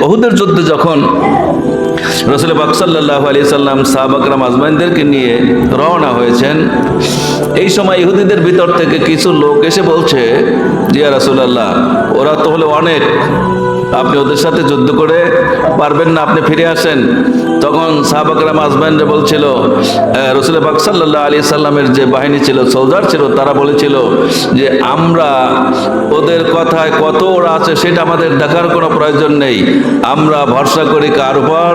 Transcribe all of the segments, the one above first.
ওহুদের যুদ্ধে যখন রসুল বাকসাল্লাহ আলি সাল্লাম সাহাবাকরাম আজমাইনদেরকে নিয়ে রওনা হয়েছেন, এই সময় ইহুদিদের ভিতর থেকে কিছু লোক এসে বলছে জিয়া রসুল্লাহ ওরা তো হলে অনেক আপনি ওদের সাথে যুদ্ধ করে পারবেন না, আপনি ফিরে আসেন। তখন সাহাবাকরাম আজমাইনরা বলছিল রসুল বাক সাল্লাহ আলী সাল্লামের যে বাহিনী ছিল সোলজার ছিল, তারা বলেছিল যে, আমরা ওদের কথায় কত ওরা আছে, সেটা আমাদের দেখার কোনো প্রয়োজন নেই। আমরা ভরসা করি কার উপর?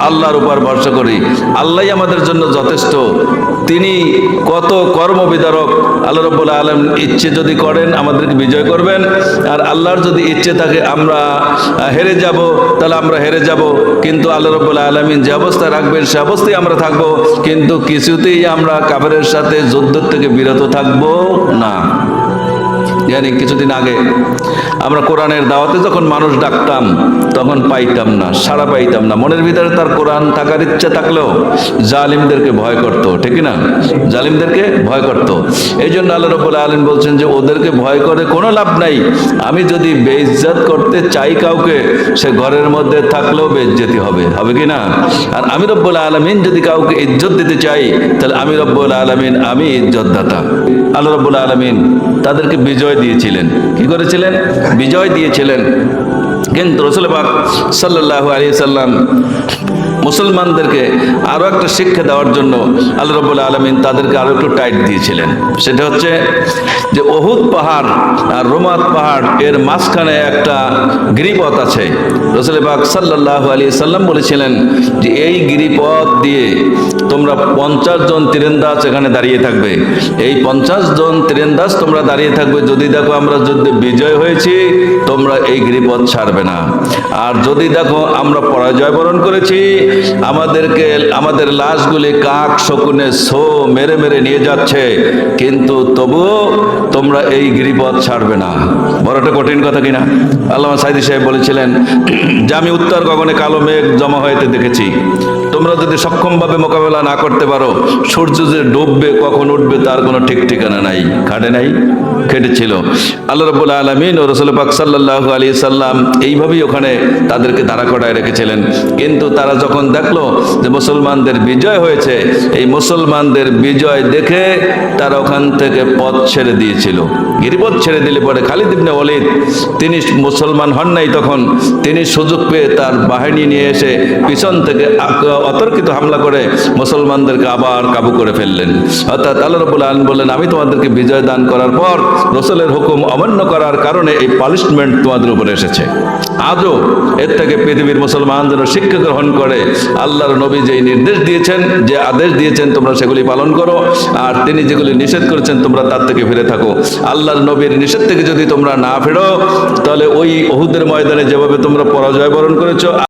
আল্লাহর উপর ভরসা করি। আল্লাহই আমাদের জন্য যথেষ্ট। তিনি কত কর্মবিদারক। আল্লাহ রব্বুল আলম ইচ্ছে যদি করেন, আমাদেরকে বিজয় করবেন। আর আল্লাহর যদি ইচ্ছে থাকে, আমরা হেরে যাব, তাহলে আমরা হেরে যাব। কিন্তু আল্লাহ রব্বুল আলমিন যে অবস্থায় রাখবেন, সে অবস্থায় আমরা থাকব। কিন্তু কিছুতেই আমরা কাবারের সাথে যুদ্ধ থেকে বিরত থাকব না। জানি কিছুদিন আগে আমরা কোরআনের দাওয়াতে যখন মানুষ ডাকতাম, তখন পাইতাম না সারা পাইতাম না। মনের ভিতরে তার কোরআন থাকার ইচ্ছা থাকলেও জালিমদেরকে ভয় করত, ঠিক না জালিমদেরকে ভয় করত। এই জন্য আল্লাহ রবুল আলম বলছেন যে, ওদেরকে ভয় করে কোনো লাভ নাই। আমি যদি বেইজ্জত করতে চাই কাউকে, সে ঘরের মধ্যে থাকলেও বেইজ্জতি হবে। হবে কি না আর আমি রব্বুল আলমিন যদি কাউকে ইজ্জত দিতে চাই, তাহলে আমি রব্বুল আলমিন আমি ইজ্জতদাতা। আল্লাহ রব্বুল আলমিন তাদেরকে বিজয় দিয়েছিলেন। কি করেছিলেন? বিজয় দিয়েছিলেন। কিন্তু রসুল বাক সাল্লাহ আলিয়া সাল্লাম মুসলমানদেরকে আরও একটা শিক্ষা দেওয়ার জন্য আল্লাহ রবুল্লা আলমিন তাদেরকে আরও একটু টাইট দিয়েছিলেন। সেটা হচ্ছে যে অহুদ পাহাড় আর রোমাত পাহাড় এর মাঝখানে একটা গিরিপথ আছে। রসুল পাক সাল্লাহ আলী সাল্লাম বলেছিলেন যে এই গিরিপথ দিয়ে তোমরা পঞ্চাশ জন তীরেন্দাজ এখানে দাঁড়িয়ে থাকবে। এই পঞ্চাশ জন তীরেন্দাজ তোমরা দাঁড়িয়ে থাকবে। যদি দেখো আমরা যুদ্ধে বিজয় হয়েছি, তোমরা এই গিরিপথ ছাড়বে না। আর যদি দেখো আমরা পরাজয় বরণ করেছি আমাদেরকে, আমাদের লাশগুলি কাক শকুনে সো মেরে মেরে নিয়ে যাচ্ছে। কিন্তু তবুও তোমরা এই গিরিপথ ছাড়বে না। বড়টা কঠিন কথা কিনা? আল্লামা সাইদি সাহেব বলেছিলেন, যে আমি উত্তর গগনে কালো মেঘ জমা হইতে দেখেছি তোমরা যদি সক্ষমভাবে মোকাবেলা না করতে পারো, সূর্য যে ডুববে, কখন উঠবে তার কোনো ঠিক ঠিকানা নাই, খাটে নাই খেটেছিল আল্লাহ রবুল্লা আলমিন ও রসুল পাক সাল্লাহ আলী সাল্লাম এইভাবেই ওখানে তাদেরকে দাঁড়া করায় রেখেছিলেন। কিন্তু তারা যখন দেখল যে মুসলমানদের বিজয় হয়েছে, এই মুসলমানদের বিজয় দেখে তারা ওখান থেকে পথ ছেড়ে দিয়েছিল। গিরিপথ ছেড়ে দিলে পরে খালিদ ইবনে ওয়ালিদ, তিনি মুসলমান হন নাই তখন, তিনি সুযোগ পেয়ে তার বাহিনী নিয়ে এসে পিছন থেকে অতর্কিত হামলা করে মুসলমানদেরকে আবার কাবু করে ফেললেন। অর্থাৎ আল্লাহ রবুল আলম বললেন, আমি তোমাদেরকে বিজয় দান করার পর রসুলের হুকুম অমান্য করার কারণে এই পানিশমেন্ট তোমাদের উপরে এসেছে। আজও এর থেকে পৃথিবীর মুসলমান যেন শিক্ষা গ্রহণ করে, আল্লাহর নবী যেই নির্দেশ দিয়েছেন, যে আদেশ দিয়েছেন, তোমরা সেগুলি পালন করো। আর তিনি যেগুলি নিষেধ করেছেন, তোমরা তার থেকে ফিরে থাকো। আল্লাহর নবীর নিষেধ থেকে যদি তোমরা না ফেরো, তাহলে ওই ওহুদের ময়দানে যেভাবে তোমরা পরাজয় বরণ করেছ